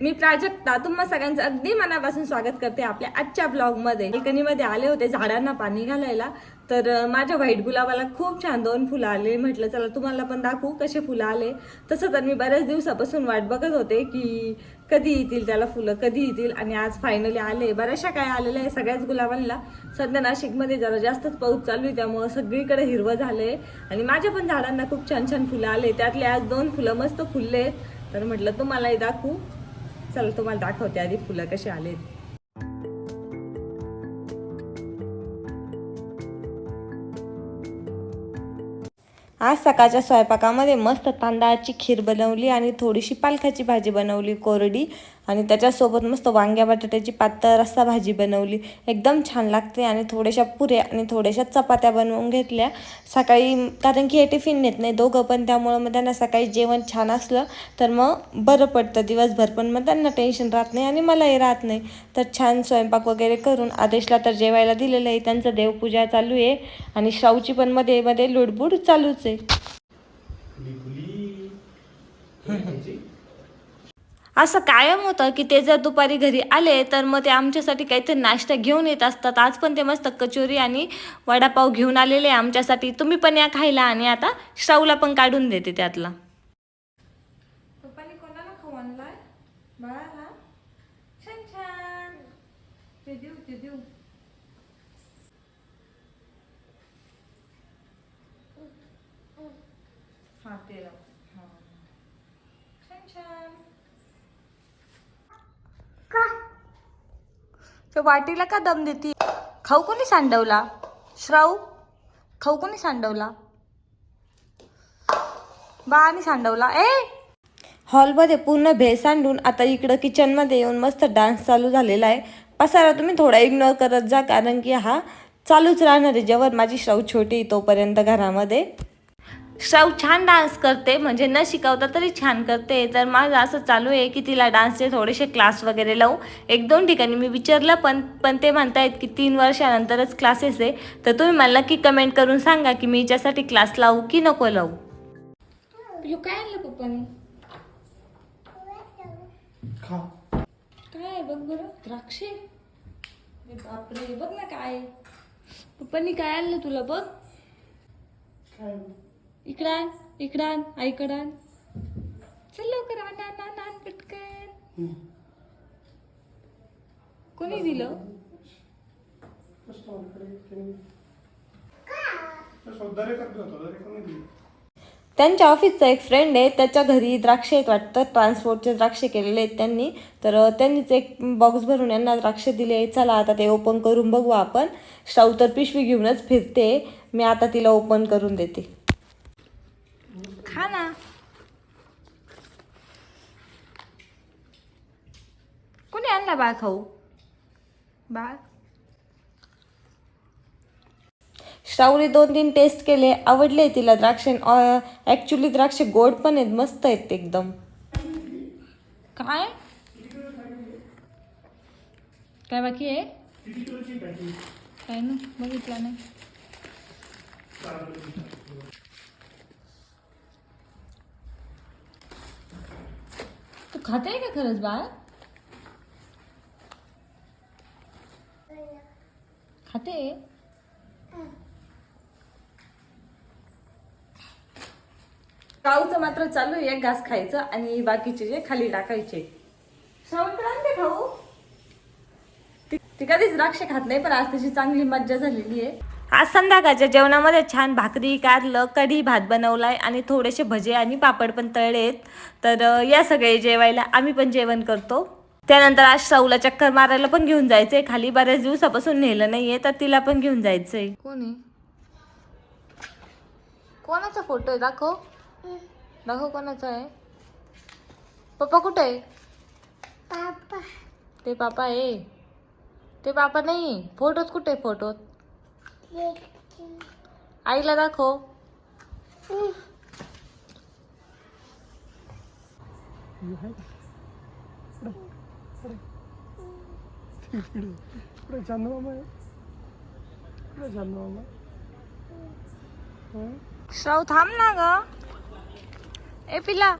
मी प्राजक्ता तुम्हा सगळ्यांचं अगदी मनापासून स्वागत करते आपल्या आजच्या ब्लॉगमध्ये. बाल्कनीमध्ये आले होते झाडांना पाणी घालायला. तर माझ्या व्हाईट गुलाबाला खूप छान दोन फुलं आले. म्हटलं चला तुम्हाला पण दाखवू कसे फुलं आले. तसं तर मी बऱ्याच दिवसापासून वाट बघत होते की कधी येतील त्याला फुलं कधी येतील. आणि आज फायनली आले. बऱ्याचशा काय आलेल्या आहे सगळ्याच गुलाबांना. सध्या नाशिकमध्ये जरा जास्तच पाऊस चालू आहे त्यामुळं सगळीकडे हिरवं झालंय. आणि माझ्या पण झाडांना खूप छान छान फुलं आले. त्यातले आज दोन फुलं मस्त फुलले आहेत तर म्हटलं तुम्हालाही दाखवू. चला तुम्हाला दाखवते आधी फुलं कशी आलेत. आज सकाळच्या स्वयंपाकामध्ये मस्त तांदळाची खीर बनवली आणि थोडीशी पालकाची भाजी बनवली कोरडी. आणि त्याच्यासोबत मस्त वांग्या बटाट्याची पातळ रस्सा भाजी बनवली. एकदम छान लागते आणि थोड्याशा पुऱ्या आणि थोड्याशा चपात्या बनवून घेतल्या. सकाळी कारण की हे टिफिन नेत नाही दोघं पण त्यामुळं मग त्यांना सकाळी जेवण छान असलं तर मग बरं पडतं दिवसभर. पण मग त्यांना टेन्शन राहत नाही आणि मलाही राहत नाही. तर छान स्वयंपाक वगैरे करून आदेशला तर जेवायला दिलेलं आहे. त्यांचं देवपूजा चालू आहे आणि शाऊची पण मध्ये मध्ये लुडबुड चालूच आहे. असं कायम होतं की ते जर दुपारी घरी आले तर मग ते आमच्यासाठी काहीतरी नाश्ता घेऊन येत असतात. आज पण ते मस्त कचोरी आणि वडापाव घेऊन आलेले आहे आमच्यासाठी. तुम्ही पण या खायला आणि आता श्राऊला पण काढून देते त्यातला. हा कोणाला खाऊ आणलाय बाळाला छान छान ते देऊ ते देऊ हा ते लाव. हा. छान छान तो वाटीला का दम देती? खाऊ कोणी सांडवला? श्राऊ खाऊ कोणी सांडवला? बाळाने सांडवला. ए! हॉलमध्ये पूर्ण भेळ सांडून आता इकडं किचनमध्ये येऊन मस्त डान्स चालू झालेला आहे. पसारा तुम्ही थोडा इग्नोर करत जा कारण की हा चालूच राहणार आहे जेव्हा माझी श्राऊ छोटी तोपर्यंत घरामध्ये. श्राऊ छान डान्स करते म्हणजे न शिकवता तरी छान करते. तर माझं असं चालू आहे की तिला डान्सचे थोडेसे क्लास वगैरे लावू. एक दोन ठिकाणी मी विचारलं पण पण ते म्हणतायत की तीन वर्षानंतरच क्लासेस आहे. तर तुम्ही मला नक्की कमेंट करून सांगा की मी हिच्यासाठी क्लास लावू की नको लावू? काय आणलं पप्पानी? काय बघ बरं द्राक्षे? बापरे बघ ना काय पप्पांनी काय आणलं तुला बघ? काय इकडं आण इकडं आण आईकडं आण चल लवकर आण आण आण आण पटकन. कोणी दिलं? त्यांच्या ऑफिसचा एक फ्रेंड आहे त्याच्या घरी द्राक्ष आहेत वाटतं. ट्रान्सपोर्टचे द्राक्ष केलेले आहेत त्यांनी. तर त्यांनीच एक बॉक्स भरून यांना द्राक्ष दिले चला आता ते ओपन करून बघू आपण. शाऊ तर पिशवी घेऊनच फिरते. मी आता तिला ओपन करून देते. खा ना कोणी आणला बाळ खाऊ बाळ श्रावणी दोन तीन टेस्ट केले. आवडले तिला द्राक्ष ॲक्च्युली द्राक्ष गोड पण आहेत मस्त आहेत एकदम. काय? काय बाकी आहे? काय ना बघितलं नाही. खाते का खरंच बाळ खाते काऊचं मात्र चालू आहे घास खायचं आणि बाकीचे जे खाली टाकायचे. श्रावण खाऊ ती ती कधीच द्राक्ष खात नाही पण आज त्याची चांगली मज्जा झालेली आहे. आज संध्याकाळच्या जेवणामध्ये छान भाकरी कारलं कढी भात बनवलाय आणि थोडेसे भजे आणि पापड पण तळले आहेत तर या सगळे जेवायला आम्ही पण जेवण करतो. त्यानंतर आज श्राऊला चक्कर मारायला पण घेऊन जायचंय. खाली बऱ्याच दिवसापासून नेलं नाहीये तर तिला पण घेऊन जायचंय. कोणी? कोणाचा फोटो आहे? दाखव. दाखव कोणाचा आहे. पप्पा कुठे आहे? पापा. ते पापा आहे. ते पापा नाही फोटोत कुठे आहे? फोटोत? आईला दाखव. श्राव थांब ना ग. ए पिला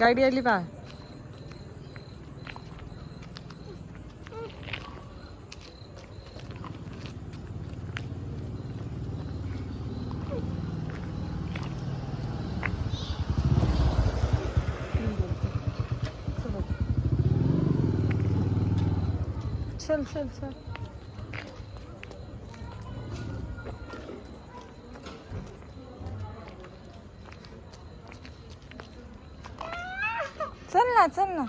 गाडी आली पा चल चल चल. चल ना चल ना.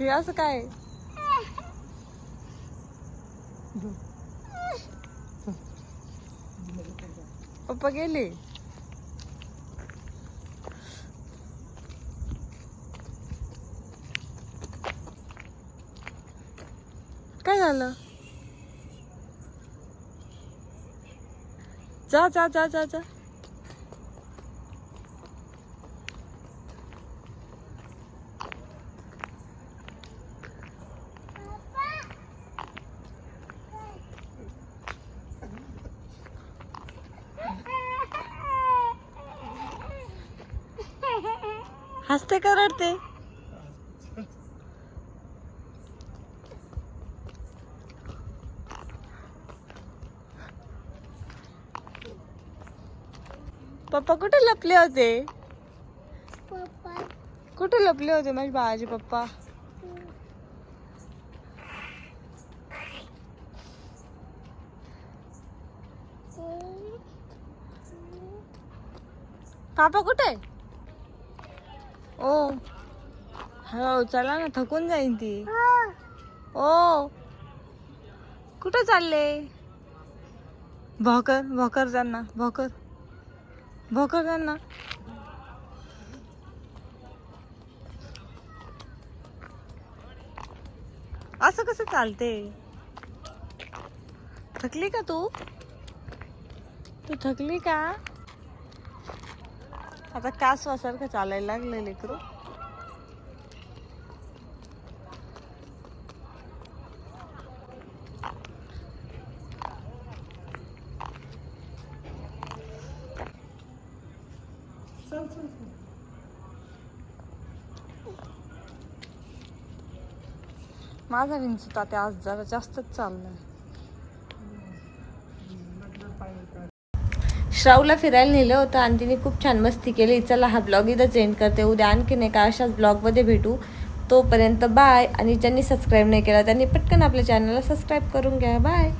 हे असं काय? पप्पा गेले? झालं? जा जा जा जा जा. हसते का पप्पा कुठे लपले होते? पप्पा. कुठे लपले होते माझे बाळाचे पप्पा? पापा कुठे? ओ. हो चला ना थकून जाईन ती. ओ. कुठे चालले? भोकर भोकर त्यांना भोकर. भोकर त्यांना असं कसं चालते थकली का तू? तू थकली का? आता कासवासारखं चालायला लागले लेकरू. माझा विंचू तात्या आज जरा जास्तच चाललाय. श्रावला फिरायला नेलं होतं. आणि तिने खूप छान मस्ती केली. चला हा ब्लॉग इथंच एंड करते. उद्या आणखीन एका अशाच ब्लॉगमध्ये भेटू. तोपर्यंत बाय आणि ज्यांनी सबस्क्राईब नाही केला त्यांनी पटकन आपल्या चॅनलला सबस्क्राईब करून घ्या. बाय